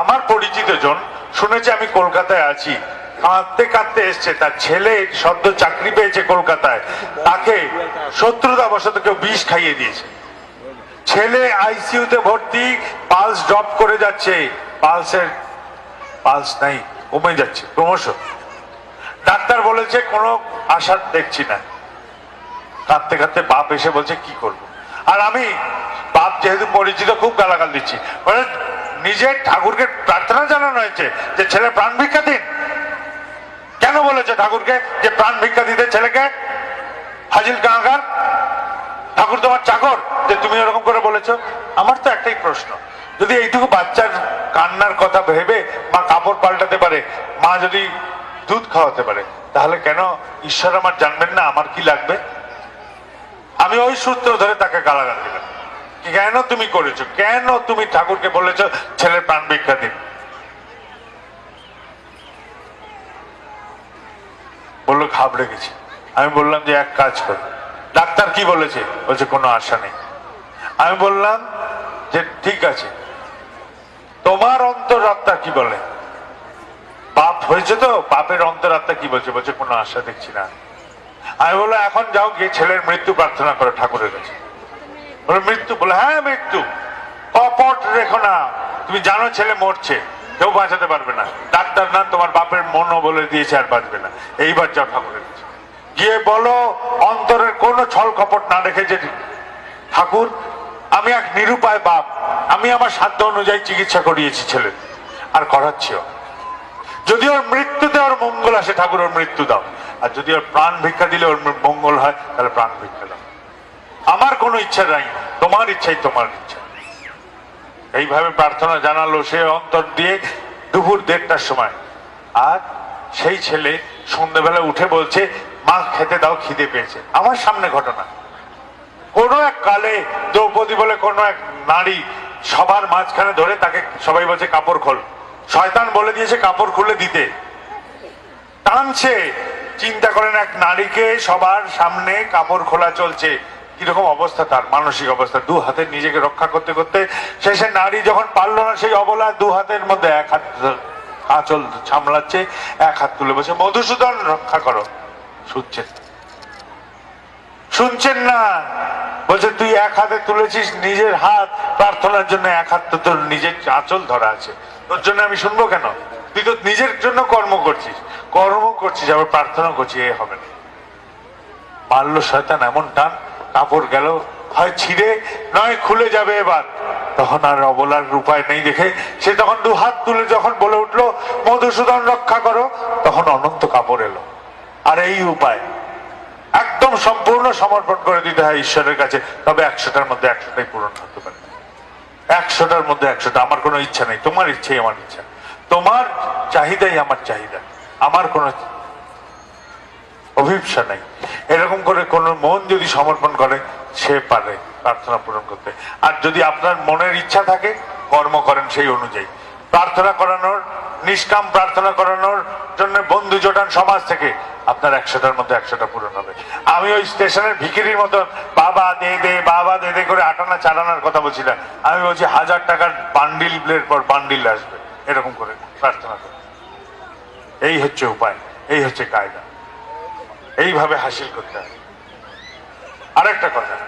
আমার পরিচিত জন শুনেছে আমি কলকাতায় আছি। কাঁদতে কাঁদতে এসছে, তার ছেলে সদ্য চাকরি পেয়েছে কলকাতায়। তাকে শত্রুতা বশত কেউ বিষ খাইয়ে দিয়েছে। ছেলে আইসিইউতে ভর্তি, পালস ড্রপ করে যাচ্ছে। পালসের পালস নাই, কমে যাচ্ছে, ক্রমশ। ডাক্তার বলেছে, কোনো আশা দেখছি না। কাঁদতে কাঁদতে বাপ এসে বলছে, কি করব? আর আমি, বাপ যেহেতু পরিচিত, খুব গালাগাল দিচ্ছি। নিজের ঠাকুরকে প্রার্থনা জানানো হয়েছে যে ছেলে প্রাণ ভিক্ষা দিন। কেন বলেছে ঠাকুরকে যে প্রাণ ভিক্ষা দিতে ছেলেকে? হাজিল কাঁগার ঠাকুর তোমার চাকর? যে তুমি এরকম করে বলেছ? আমার তো একটাই প্রশ্ন। যদি এইটুকু বাচ্চার কান্নার কথা ভেবে মা কাপড় পাল্টাতে পারে, মা যদি দুধ খাওয়াতে পারে, তাহলে কেন ঈশ্বর আমার জানবেন না? আমার কি লাগবে? আমি ওই সূত্র ধরে তাকে গালাগাল দিলাম। কেন তুমি করেছ? কেন তুমি ঠাকুরকে বলেছ ছেলের প্রাণ ভিক্ষা দিন? বলল, ঘাবড়ে গেছি। আমি বললাম যে, এক কাজ কর। ডাক্তার কি বলেছে? বলছে, কোনো আশা নেই। আমি বললাম যে, ঠিক আছে। তোমার অন্তরাত্মা কি বলে? পাপ হয়েছে তো? পাপের অন্তরাত্মা কি বলছে? বলছে, কোনো আশা দেখছি না। আমি বলল এখন যাও গিয়ে ছেলের মৃত্যু প্রার্থনা করো ঠাকুরের কাছে। বলে, মৃত্যু, বলে হ্যাঁ মৃত্যু। কপট রেখো না। তুমি জানো ছেলে মরছে। কেউ বাঁচাতে পারবে না। ডাক্তার না, তোমার বাপের মনও বলে দিয়েছে আর বাঁচবে না। এইবার যাও ঠাকুরের গিয়ে বলো, অন্তরের কোনো ছল কপট না রেখে যে, ঠাকুর, আমি এক নিরুপায় বাপ। আমি আমার সাধ্য অনুযায়ী চিকিৎসা করিয়েছি ছেলে। আর করাচ্ছিও। যদি ওর মৃত্যুতে ওর মঙ্গল আসে, ঠাকুর, ওর মৃত্যু দাও। আর যদি ওর প্রাণ ভিক্ষা দিলে ওর মঙ্গল হয়, তাহলে প্রাণ ভিক্ষা দাও। আমার কোনো ইচ্ছা নাই। তোমার ইচ্ছাই তোমার ইচ্ছা। এইভাবে প্রার্থনা জানালো সে অন্তর দিয়ে দুপুর দেড়টার সময়। আর সেই ছেলে সন্ধ্যেবেলা উঠে বলছে, মা, খেতে দাও, খিদে পেয়েছে। আমার সামনে ঘটনা। কোনো এক কালে দ্রৌপদী বলে কোনো এক নারী সবার মাঝখানে ধরে তাকে সবাই বলছে, কাপড় খোল। শয়তান বলে দিয়েছে, কাপড় খুলে দিতে। টানছে। চিন্তা করেন, এক নারীকে সবার সামনে কাপড় খোলা চলছে। কীরকম অবস্থা, তার মানসিক অবস্থা, দু হাতে নিজেকে রক্ষা করতে করতে শেষে নারী যখন পারল না সেই অবলা দু হাতের মধ্যে এক হাত আঁচল সামলাচ্ছে, এক হাত তুলে বসে মধুসূদন, রক্ষা করো। শুনছেন। শুনছেন না? বলছে, তুই এক হাতে তুলেছিস নিজের হাত, প্রার্থনার জন্য এক হাত তো তোর নিজের আঁচল ধরা আছে। তোর জন্য আমি শুনব কেন? তুই তো নিজের জন্য কর্ম করছিস। কর্ম করছিস, আবার প্রার্থনা করছিস, এ হবে না। মারলো শয়তান, এমন টান কাপড় গেল, হয় ছিঁড়ে, নয় খুলে যাবে এবার। তখন আর অবলার উপায় নেই দেখে সে তখন দু হাত তুলে যখন বলে উঠল, মধুসূদন রক্ষা করো, তখন অনন্ত কাপড় এলো। আর এই উপায় একদম সম্পূর্ণ সমর্পণ করে দিতে হয় ঈশ্বরের কাছে। তবে একশোটার মধ্যে একশোটাই পূরণ হতে পারে। একশোটার মধ্যে একশোটা, আমার কোনো ইচ্ছা নেই। তোমার ইচ্ছেই আমার ইচ্ছা। তোমার চাহিদাই আমার চাহিদা। আমার কোনো অভিপ্সা নেই। এরকম করে কোন মন যদি সমর্পণ করে, সে পারে প্রার্থনা পূরণ করতে। আর যদি আপনার মনের ইচ্ছা থাকে, কর্ম করেন সেই অনুযায়ী। প্রার্থনা করানোর, নিষ্কাম প্রার্থনা করানোর জন্য বন্ধু জোটান সমাজ থেকে আপনার একশোটার মধ্যে একশোটা পূরণ হবে। আমি ওই স্টেশনের ভিকিরির মতো, বাবা, দে দে, বাবা, দে দে করে আটানা চালানোর কথা বলছি না। আমি বলছি হাজার টাকার বান্ডিলের পর বান্ডিল আসবে। এরকম করে প্রার্থনা করে। এই হচ্ছে উপায়, এই হচ্ছে কায়দা। এইভাবে হাসিল করতে হবে। আরেকটা কথা।